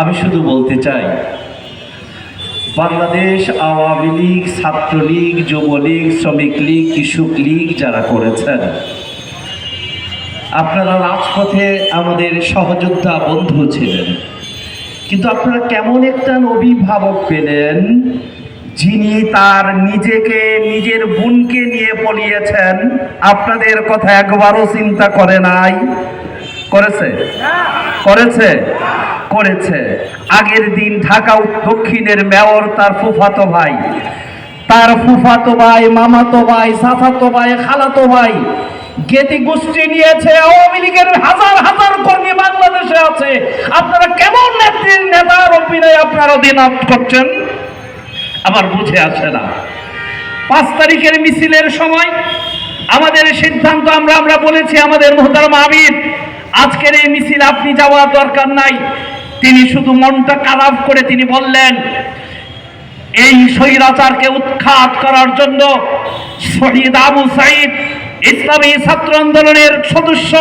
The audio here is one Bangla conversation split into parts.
আমি শুধু বলতে চাই, বাংলাদেশ আওয়ামী লীগ, ছাত্রলীগ, যুবলীগ, শ্রমিক লীগ, কৃষক লীগ যারা করেছেন, আপনারা রাজপথে আমাদের সহযোদ্ধা বন্ধু ছিলেন, কিন্তু আপনারা কেমন একটা অভিভাবক পেলেন, যিনি তার নিজেকে, নিজের বোনকে নিয়ে পলিয়েছেন। আপনাদের কথা একবারও চিন্তা করে নাই। করেছে? করেছে? করেছে। আগের দিন ঢাকা দক্ষিণের মেয়র তার ফুফাতো ভাই। তার ফুফাতো ভাই, মামাতো ভাই সাফাতো ভাই, খালাতো ভাই গেতি গোষ্ঠী নিয়েছে। আওয়ামী লীগের হাজার হাজার কর্মী বাংলাদেশে আছে। আপনারা কেমন নেত্রীর নেতার অভিনয় আপনারা দিন করছেন? আমার বুঝে আসে না। পাঁচ তারিখের মিছিলের সময় আমাদের সিদ্ধান্ত আমরা আমরা বলেছি, আমাদের মোহতারাম আমির আজকের এই মিছিল আপনি যাওয়া দরকার নাই। তিনি শুধু মনটা খারাপ করে তিনি বললেন, এই স্বৈরাচারকে উৎখাত করার জন্য শহীদ আবু সাইদ ইসলামী ছাত্র আন্দোলনের সদস্য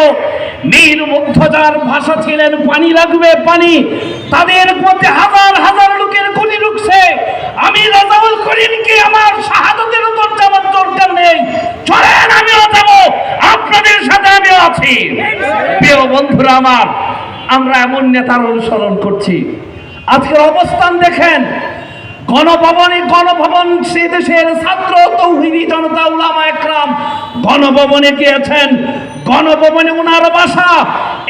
মীর মুগ্ধজার ভাষা ছিলেন, পানি লাগবে, পানি। তাদের মধ্যে হাজার হাজার লোকের গুলি ঢুকছে। আমি রাজাউল করিমকে আমার শাহাদতের উপর যাওয়ার দরকার নেই। চলেন আপনাদের সাথে আমিও আছি। প্রিয় বন্ধুরা আমার, আমরা এমন নেতার অনুসরণ করছি। আজকের অবস্থান দেখেন, গণভবনে গণভবন সে দেশের ছাত্র তৌহিদি জনতা উলামা একরাম গণভবনে গিয়েছেন। গণভবনে ওনার বাসা,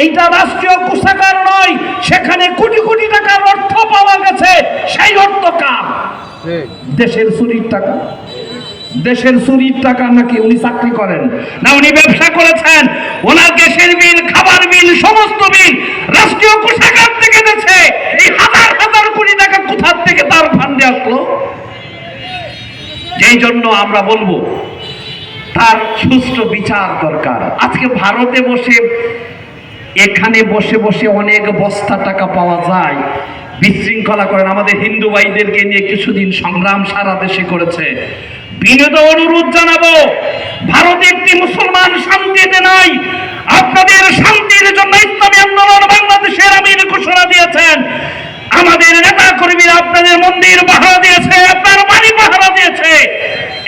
এইটা রাষ্ট্রীয় কোষাগার নয়, সেখানে কোটি কোটি টাকার অর্থ পাওয়া গেছে, সেই অর্থ কার? দেশের চুরির টাকা। দেশের চুরির টাকা নাকি উনি চাকরি করেন? না, উনি করেছেন। ওনার গ্যাসের বিল, খাবার বিল, সমস্ত বিল রাষ্ট্রীয় কোষাগার থেকে এই হাজার হাজার কোটি টাকা কোথার থেকে তার ফান্ডে আসলো? যেই জন্য আমরা বলব, তার সুষ্ঠু বিচার দরকার। আজকে ভারতে বসে, এখানে বসে বসে অনেক বস্তা টাকা পাওয়া যায়। বিশৃঙ্খলা করেন। আমাদের হিন্দু ভাইদেরকে নিয়ে কিছুদিন সংগ্রাম সারা দেশে করেছে। বিনোদ অনুরোধ জানাব, ভারতে একটি মুসলমান শান্তিতে নাই। আপনাদের শান্তির জন্য ইসলামী আন্দোলন বাংলাদেশের আমির ঘোষণা দিয়েছেন। আমাদের নেতা কর্মীরা আপনাদের মন্দির পাহারা দিয়েছে, আপনার বাড়ি পাহারা দিয়েছে।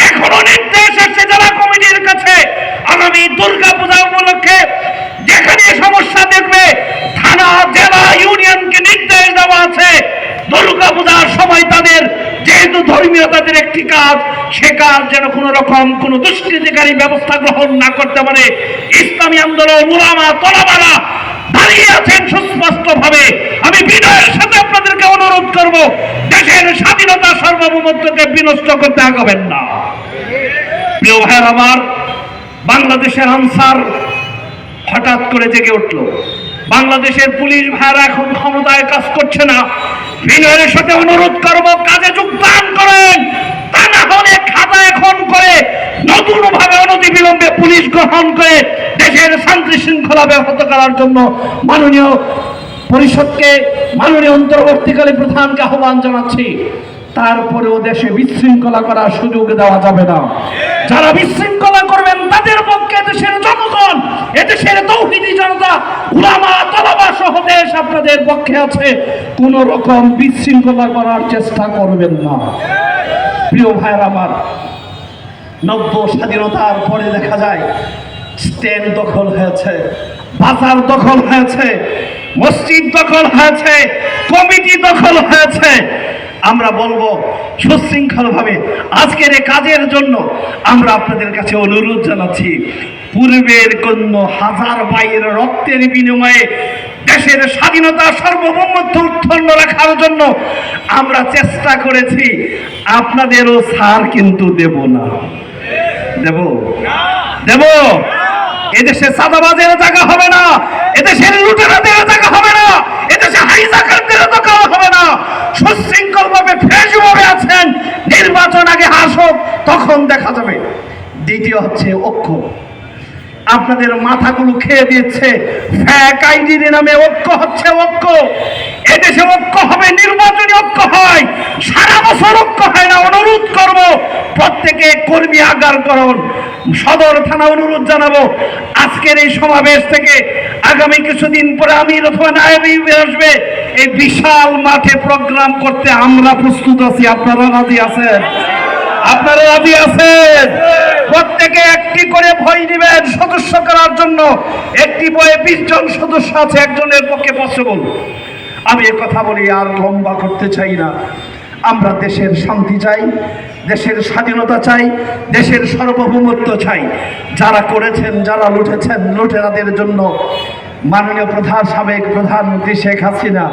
এখনও নির্দেশ আসছে জেলা কমিটির কাছে, আগামী দুর্গা পূজা উপলক্ষে যেখানে সমস্যা দেখবে, থানা, জেলা, ইউনিয়নকে নির্দেশ দেওয়া আছে। দুর্গা পূজার সময় তাদের, যেহেতু ধর্মীয় তাদের একটি কাজ সে যেন কোনো রকম কোনো দুষ্কৃতিকারী ব্যবস্থা গ্রহণ না করতে পারে? ইসলামী আন্দোলন উলামা তলাবারা দাঁড়িয়ে আছেন সুস্পষ্ট ভাবে আমি বিনয়ের সাথে আপনাদেরকে অনুরোধ করব, দেশের স্বাধীনতা সার্বভৌমত্বকে বিনষ্ট করতে আগাবেন না। প্রিয় ভাইয়ের আমার, বাংলাদেশের আনসার হঠাৎ করে জেগে উঠল। বাংলাদেশের পুলিশ ভাইরা এখন ক্ষমতায় কাজ করছে না। বিনয়ের সাথে অনুরোধ করব, কাজে যোগদান করেন। এখন করে নতুন ভাবে অনতিবিলম্বে পুলিশ গ্রহণ করে দেশের শান্তি শৃঙ্খলা ব্যাহত করার জন্য মাননীয় পরিষদকে, মাননীয় অন্তর্বর্তীকালে প্রধানকে আহ্বান জানাচ্ছি। তারপরেও দেশে বিশৃঙ্খলা করার সুযোগ দেওয়া যাবে না। যারা বিশৃঙ্খলা করবেন, তাদের পক্ষে দেশের জনগণ, এদেশের তৌহিদি জনতা, উলামা, তলাবা সহ দেশ আপনাদের পক্ষে আছে। কোন রকম বিশৃঙ্খলা করার চেষ্টা করবেন না। প্রিয় ভাইয়ের আমার নব্য স্বাধীনতার পরে দেখা যায় স্ট্যান্ড দখল হয়েছে, বাজার দখল হয়েছে, মসজিদ দখল হয়েছে, কমিটি দখল হয়েছে। আমরা বলব, সুশৃঙ্খলভাবে আজকের এই কাজের জন্য আমরা আপনাদের কাছে অনুরোধ জানাচ্ছি, পূর্বের কোন হাজার বাইয়ের রক্তের বিনিময়ে দেশের স্বাধীনতা সার্বভৌমত্ব উত্তন্ন রাখার জন্য আমরা চেষ্টা করেছি, আপনাদেরও সার কিন্তু দেব না। দেব। দেব। এদেশে সাদাবাজের জায়গা হবে না। এদেশের লুটেরাদের জায়গা হবে না। এদেশে হাইজাকারদের জায়গা হবে না। সুশৃঙ্খল ভাবে ফ্রেশ ভাবে আছেন। নির্বাচন আগে আসুক, তখন দেখা যাবে। দ্বিতীয় হচ্ছে ঐক্য। আপনাদের মাথাগুলো খেয়ে দিচ্ছে। ফ্যাক আইডির নামে ঐক্য হচ্ছে ঐক্য। এদেশে ঐক্য হবে, নির্বাচনী ঐক্য হয়। সারা বছর ঐক্য হয়। প্রত্যেকে কর্মী আগার করুন। সদর থানা অনুরোধ জানাব, আজকের এই সমাবেশ থেকে আগামী কিছুদিন পরে আমি অথবা নায়েবি আসবে। এই বিশাল মাঠে প্রোগ্রাম করতে আমরা প্রস্তুত আছি। আপনারা রাজি আছেন? আপনারা রাজি আছেন? প্রত্যেকে একটি করে ভয় দিবেন সদস্য করার জন্য। একটি বয়ে বিশ জন সদস্য আছে, একজনের পক্ষে পসিবল আমি কথা বলি আর লম্বা করতে চাই না। আমরা দেশের শান্তি চাই, দেশের স্বাধীনতা চাই, দেশের সার্বভৌমত্ব চাই। যারা করেছেন, যারা লুটেছেন লুটেরাদের জন্য মাননীয় প্রধান, সাবেক প্রধানমন্ত্রী শেখ হাসিনা,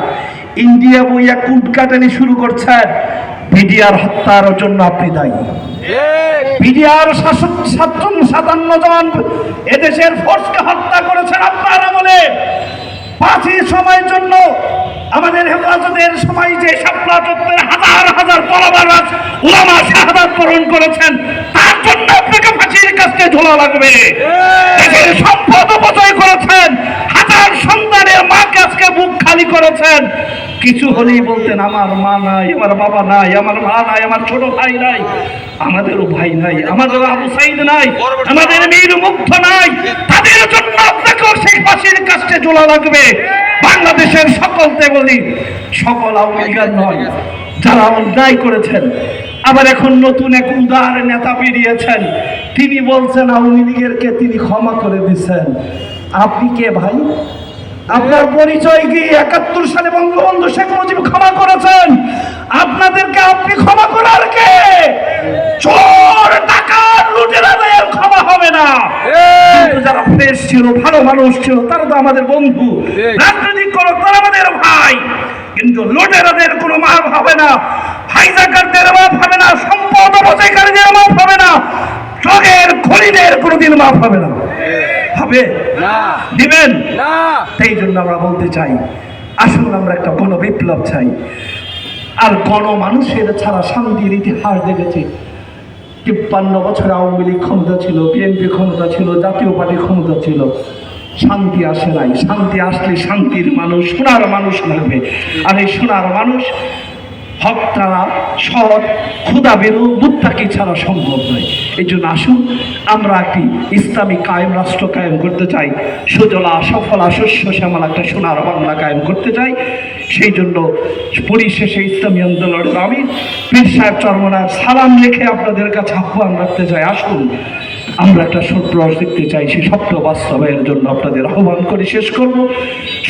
ইন্ডিয়া বইয়া কুটকাটানি শুরু করছেন। বিডিআর হত্যার জন্য আপনি দায়ী। বিডিআর শাসক সাতান্ন জন এদেশের ফোর্সকে হত্যা করেছেন আপনার আমলে। পাঁচই সময়ের জন্য আমাদের হেফাজতের সময় যে শাপলা হাজার হাজার হাজার তলবারাজ উলামা শাহাদাত বরণ করেছেন, তার জন্য আপনাকে ফাঁসির কাছে ঝোলা লাগবে। সম্পদ অপচয় করেছেন, হাজার সন্তানের মাকে আজকে বুক খালি করেছেন। কিছু হলেই বলতেন আমার মা নাই আমার বাবা নাই আমার মা নাই আমার ছোট ভাই নাই আমাদেরও ভাই নাই আমাদের আবু সাইদ নাই আমাদের মীর মুগ্ধ নাই তাদের জন্য আপনাকেও সেই পাশের কাছে ঝোলা লাগবে। বাংলাদেশের সকলতে বলি সকল আওয়ামী লীগের নয় যারা অন্যায় করেছেন আবার এখন নতুন এক উদার নেতা বেরিয়েছেন তিনি বলছেন আওয়ামী লীগেরকে তিনি ক্ষমা করে দিচ্ছেন আপনি কে ভাই? আপনার পরিচয় কি? একাত্তর সালে বঙ্গবন্ধু শেখ মুজিব ক্ষমা করেছেন? আপনাদেরকে আপনি ক্ষমা করার কে? চোর ডাকাত লুটেরাদের ক্ষমা হবে না। যারা ফ্রেশ ছিল ভালো মানুষ ছিল তারা তো আমাদের বন্ধু। রাজনৈতিক করো তারা আমাদের ভাই। কিন্তু লুটেরাদের কোনো মাপ হবে না। হাইজাকারদের মাপ হবে না। সম্পদ অপচয়কারীদের মাপ হবে না। চোখের খনিদের কোনোদিন মাপ হবে না। হবে? দিবেন? সেই জন্য আমরা বলতে চাই আসুন আমরা একটা গণ বিপ্লব চাই। আর গণ মানুষের ছাড়া শান্তির ইতিহাস দেখেছি। তিপ্পান্ন বছর আওয়ামী লীগ ক্ষমতা ছিল বিএনপি ক্ষমতা ছিল জাতীয় পার্টি ক্ষমতা ছিল। শান্তি আসে নাই। শান্তি আসলে শান্তির মানুষ সোনার মানুষ লাগবে। আর এই সোনার মানুষ হত্যা সৎ ক্ষুদা বেরু মুত্তাকি ছাড়া সম্ভব নয়। এই জন্য আসুন, আমরা একটি ইসলামী কায়েম রাষ্ট্র কায়েম করতে চাই। সুজলা, সফলা, শস্য, শ্যামলা একটা সোনার বাংলা কায়েম করতে চাই। সেই জন্য পরিশেষে ইসলামী আন্দোলনের আমি পীর সাহেব চরমনার সালাম রেখে আপনাদের কাছে আহ্বান রাখতে চাই। আসুন। আমরা একটা সন্ত্রাস দেখতে চাই, সেই স্বপ্ন বাস্তবায়নের জন্য আপনাদের আহ্বান করে শেষ করব।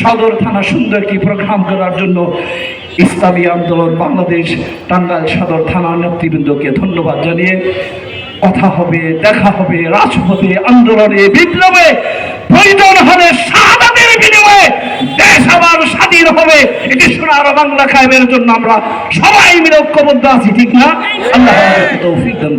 সদর থানা সুন্দর কি প্রোগ্রাম করার জন্য ইসলামী আন্দোলন বাংলাদেশ টাঙ্গাইল সদর থানার নেতৃবৃন্দকে ধন্যবাদ জানিয়ে কথা হবে, দেখা হবে, রাজপথে আন্দোলনে, বিপ্লবে প্রয়োজন হলে শাহাদাতের বিনিময়ে দেশ আবার স্বাধীন হবে। এটি সোনার বাংলা কায়েমের জন্য আমরা সবাই মিলে ঐক্যবদ্ধ আছি, ঠিক না? আল্লাহ তৌফিক দান